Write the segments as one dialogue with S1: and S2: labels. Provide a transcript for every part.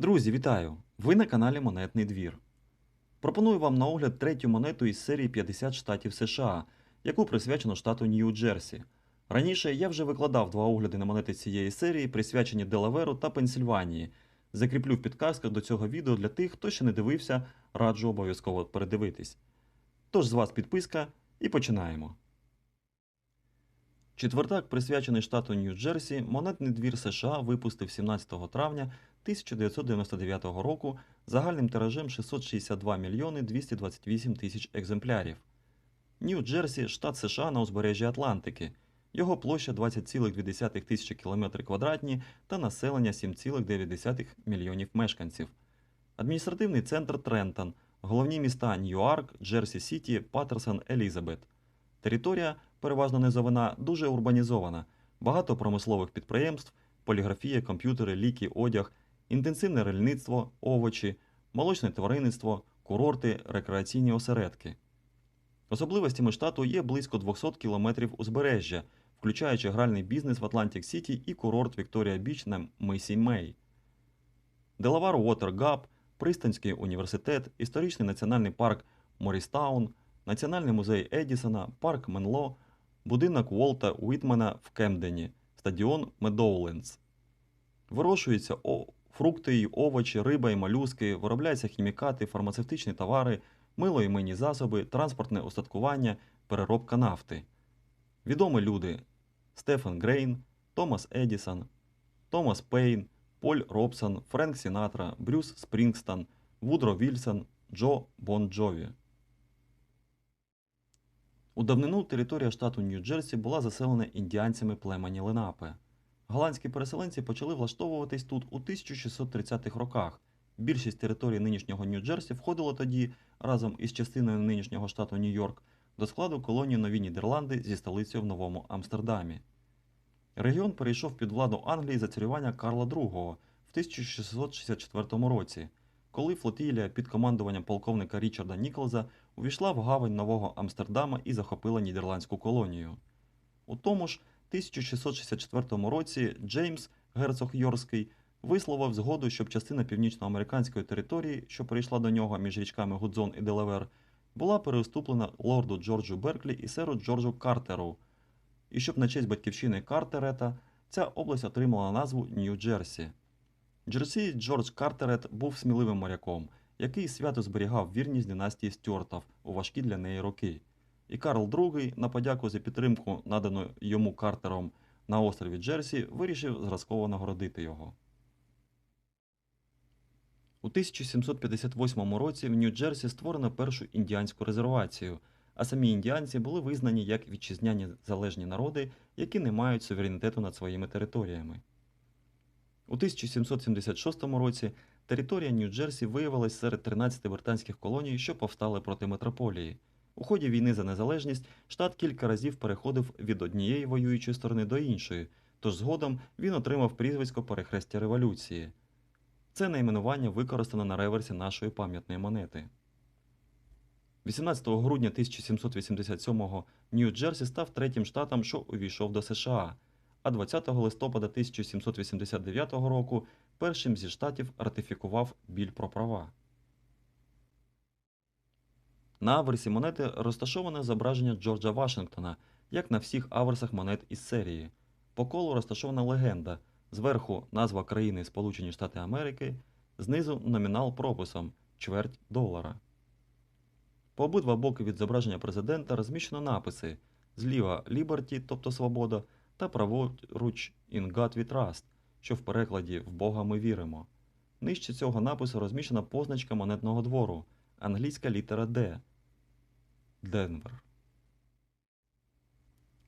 S1: Друзі, вітаю! Ви на каналі Монетний двір. Пропоную вам на огляд третю монету із серії 50 штатів США, яку присвячено штату Нью-Джерсі. Раніше я вже викладав два огляди на монети цієї серії, присвячені Делаверу та Пенсільванії. Закріплю в підказках до цього відео для тих, хто ще не дивився, раджу обов'язково передивитись. Тож з вас підписка і починаємо. Четвертак, присвячений штату Нью-Джерсі, монетний двір США випустив 17 травня 1999 року загальним тиражем 662 мільйони 228 тисяч екземплярів. Нью-Джерсі – штат США на узбережжі Атлантики. Його площа 20,2 тисячі км квадратні та населення 7,9 мільйонів мешканців. Адміністративний центр Трентон, головні міста Ньюарк, Джерсі Сіті, Паттерсон, Елізабет. Територія, переважно низовина, дуже урбанізована, багато промислових підприємств, поліграфія, комп'ютери, ліки, одяг, інтенсивне рельництво, овочі, молочне тваринництво, курорти, рекреаційні осередки. Особливостями штату є близько 200 кілометрів узбережжя, включаючи гральний бізнес в Атлантик Сіті і курорт Вікторія Біч на мисі Мей. Делавар Уотер Гап, Пристанський університет, історичний національний парк Морістаун, Національний музей Едісона, парк Менло, будинок Уолта Уітмена в Кемдені, стадіон Медоулендс. Вирощуються фрукти й овочі, риба і молюски, виробляються хімікати, фармацевтичні товари, мило і мийні засоби, транспортне устаткування, переробка нафти. Відомі люди Стефан Грейн, Томас Едісон, Томас Пейн, Поль Робсон, Френк Сінатра, Брюс Спрінгстон, Вудро Вільсон, Джо Бон Джові. У давнину територія штату Нью-Джерсі була заселена індіанцями племені Ленапе. Голландські переселенці почали влаштовуватись тут у 1630-х роках. Більшість території нинішнього Нью-Джерсі входила тоді разом із частиною нинішнього штату Нью-Йорк до складу колонії Нові Нідерланди зі столицею в Новому Амстердамі. Регіон перейшов під владу Англії за царювання Карла II в 1664 році, коли флотилія під командуванням полковника Річарда Ніколза увійшла в гавань Нового Амстердама і захопила нідерландську колонію. У тому ж 1664 році Джеймс, герцог Йорський, висловив згоду, щоб частина північноамериканської території, що перейшла до нього між річками Гудзон і Делавер, була переуступлена лорду Джорджу Берклі і серу Джорджу Картеру, і щоб на честь батьківщини Картерета ця область отримала назву Нью-Джерсі. Джерсі Джордж Картерет був сміливим моряком, який свято зберігав вірність династії Стюартів у важкі для неї роки. І Карл II, на подяку за підтримку, надану йому Картером на острові Джерсі, вирішив зразково нагородити його. У 1758 році в Нью-Джерсі створено першу індіанську резервацію, а самі індіанці були визнані як вітчизняні залежні народи, які не мають суверенітету над своїми територіями. У 1776 році територія Нью-Джерсі виявилась серед 13 британських колоній, що повстали проти метрополії. У ході війни за незалежність штат кілька разів переходив від однієї воюючої сторони до іншої, тож згодом він отримав прізвисько перехрестя революції. Це найменування використано на реверсі нашої пам'ятної монети. 18 грудня 1787-го Нью-Джерсі став третім штатом, що увійшов до США, а 20 листопада 1789 року першим зі штатів ратифікував біль про права. На аверсі монети розташоване зображення Джорджа Вашингтона, як на всіх аверсах монет із серії. По колу розташована легенда, зверху назва країни Сполучені Штати Америки, знизу номінал прописом чверть долара. По обидва боки від зображення президента розміщено написи зліва Liberty, тобто свобода, та праворуч In God We Trust, що в перекладі В Бога ми віримо. Нижче цього напису розміщена позначка монетного двору, англійська літера D. Денвер.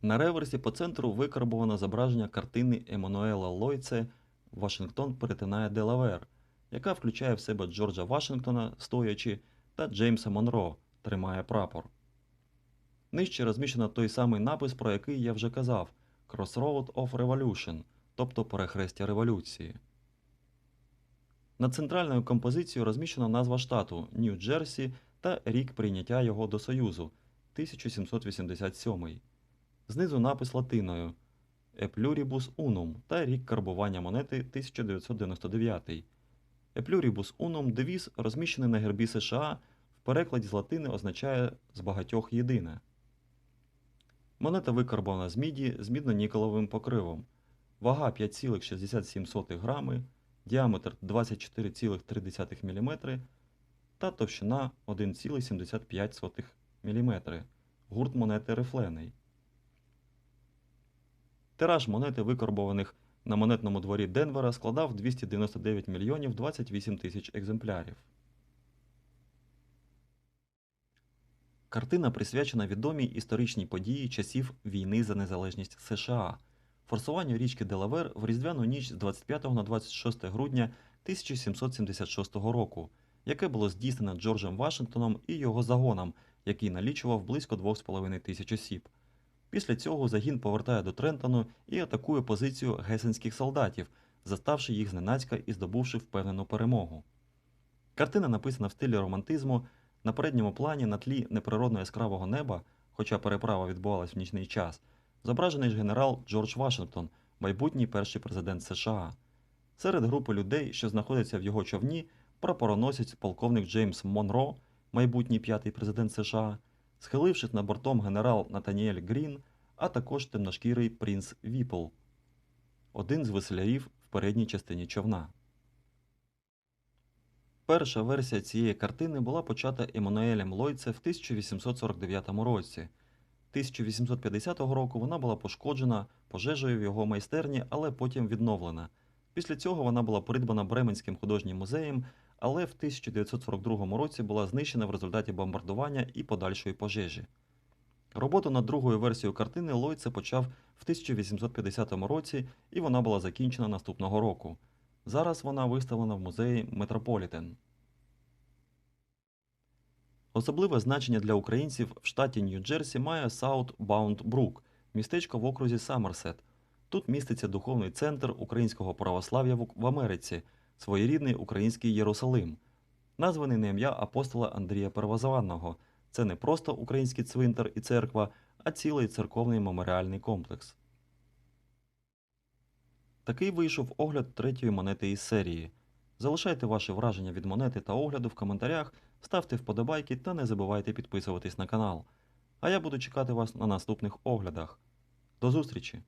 S1: На реверсі по центру викарбовано зображення картини Еммануела Лойце Вашингтон перетинає Делавер, яка включає в себе Джорджа Вашингтона стоячи та Джеймса Монро тримає прапор. Нижче розміщено той самий напис, про який я вже казав Crossroad of Revolution, тобто перехрестя революції. Над центральною композицією розміщена назва штату Нью-Джерсі та рік прийняття його до Союзу 1787. Знизу напис латиною pluribus unum та рік карбування монети 1999. E pluribus unum девіз, розміщений на гербі США, в перекладі з латини означає з багатьох єдине. Монета викарбована з міді з мідно-нікелевим покривом. Вага 5,67 грами, діаметр 24,3 мм та товщина 1,75 мм. Гурт монети рифлений. Тираж монети, викарбованих на монетному дворі Денвера, складав 299 мільйонів 28 тисяч екземплярів. Картина присвячена відомій історичній події часів війни за незалежність США форсуванню річки Делавер в різдвяну ніч з 25 на 26 грудня 1776 року, яке було здійснено Джорджем Вашингтоном і його загоном, який налічував близько 2,5 тисяч осіб. Після цього загін повертає до Трентону і атакує позицію гесенських солдатів, заставши їх зненацька і здобувши впевнену перемогу. Картина написана в стилі романтизму, на передньому плані на тлі неприродно яскравого неба, хоча переправа відбувалась в нічний час, зображений ж генерал Джордж Вашингтон, майбутній перший президент США. Серед групи людей, що знаходяться в його човні, прапороносець полковник Джеймс Монро, майбутній п'ятий президент США, схилившись над бортом генерал Натаніель Грін, а також темношкірий принц Віпл, один з веселярів в передній частині човна. Перша версія цієї картини була почата Еммануелем Лойце в 1849 році. 1850 року вона була пошкоджена пожежею в його майстерні, але потім відновлена. Після цього вона була придбана Бременським художнім музеєм, але в 1942 році була знищена в результаті бомбардування і подальшої пожежі. Роботу над другою версією картини Лойце почав в 1850 році, і вона була закінчена наступного року. Зараз вона виставлена в музеї Метрополітен. Особливе значення для українців в штаті Нью-Джерсі має Саут Баунд Брук, містечко в окрузі Саммерсет. Тут міститься духовний центр українського православ'я в Америці, своєрідний український Єрусалим, названий на ім'я апостола Андрія Первозванного. Це не просто український цвинтар і церква, а цілий церковний меморіальний комплекс. Такий вийшов огляд третьої монети із серії. Залишайте ваші враження від монети та огляду в коментарях, ставте вподобайки та не забувайте підписуватись на канал. А я буду чекати вас на наступних оглядах. До зустрічі!